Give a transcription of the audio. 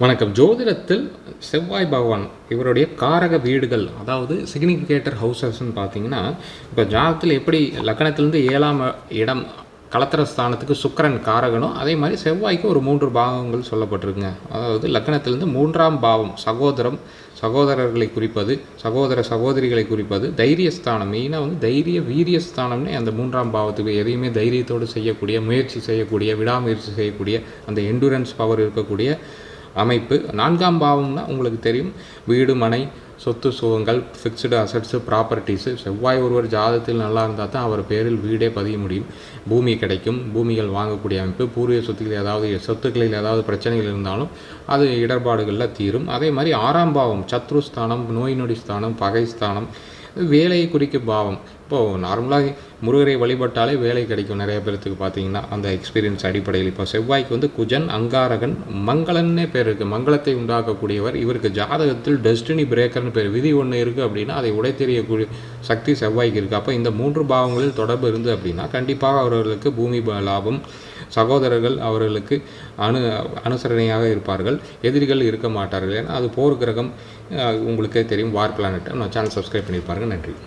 வணக்கம். ஜோதிடத்தில் செவ்வாய் பகவான் இவருடைய காரக வீடுகள் அதாவது சிக்னிஃபிகேட்டர் ஹவுசஸ்ன்னு பார்த்தீங்கன்னா இப்போ ஜாதத்தில் எப்படி லக்கணத்திலேருந்து ஏழாம் இடம் கலத்திர ஸ்தானத்துக்கு சுக்கரன் காரகனோ அதே மாதிரி செவ்வாய்க்கு ஒரு மூன்று பாவங்கள் சொல்லப்பட்டிருக்குங்க. அதாவது லக்கணத்திலேருந்து மூன்றாம் பாவம் சகோதரம் சகோதரர்களை குறிப்பது சகோதர சகோதரிகளை குறிப்பது தைரியஸ்தானம் மெயினாக வந்து தைரிய வீரியஸ்தானம்னே அந்த மூன்றாம் பாவத்துக்கு எதையுமே தைரியத்தோடு செய்யக்கூடிய முயற்சி செய்யக்கூடிய விடாமுயற்சி செய்யக்கூடிய அந்த எண்டூரன்ஸ் பவர் இருக்கக்கூடிய அமைப்பு. நான்காம் பாவம்னா உங்களுக்கு தெரியும். வீடு மனை சொத்து சுகங்கள் ஃபிக்ஸ்டு அசட்ஸு ப்ராப்பர்ட்டிஸு செவ்வாய் ஒருவர் ஜாதத்தில் நல்லா இருந்தால் தான் அவர் பேரில் வீடே பதிய முடியும். பூமி கிடைக்கும். பூமிகள் வாங்கக்கூடிய அமைப்பு. பூர்வீக சொத்துக்கள் ஏதாவது சொத்துக்களில் ஏதாவது பிரச்சனைகள் இருந்தாலும் அது இடர்பாடுகளில் தீரும். அதே மாதிரி ஆறாம் பாவம் சத்ருஸ்தானம் நோய் நொடி ஸ்தானம் பகை ஸ்தானம் வேலையை குறிக்கும் பாவம். இப்போது நார்மலாக முருகரை வழிபட்டாலே வேலை கிடைக்கும். நிறைய பேர்த்துக்கு பார்த்தீங்கன்னா அந்த எக்ஸ்பீரியன்ஸ் அடிப்படையில். இப்போ செவ்வாய்க்கு வந்து குஜன் அங்காரகன் மங்களன்னே பேர் இருக்குது மங்களத்தை உண்டாக்கக்கூடியவர். இவருக்கு ஜாதகத்தில் டெஸ்டினி பிரேக்கர்னு பேர். விதி ஒன்று இருக்குது அப்படின்னா அதை உடை தெரியக்கூடிய சக்தி செவ்வாய்க்கு இருக்குது அப்போ இந்த மூன்று பாவங்களில் தொடர்பு இருந்து அப்படின்னா கண்டிப்பாக அவர்களுக்கு பூமி லாபம். சகோதரர்கள் அவர்களுக்கு அனு அனுசரணையாக இருப்பார்கள். எதிரிகள் இருக்க மாட்டார்கள். ஏன்னா அது போர் கிரகம். உங்களுக்கே தெரியும். வார் பிளானட் நம்ம சேனல் சப்ஸ்கிரைப் பண்ணியிருப்பாருங்க. நன்றி.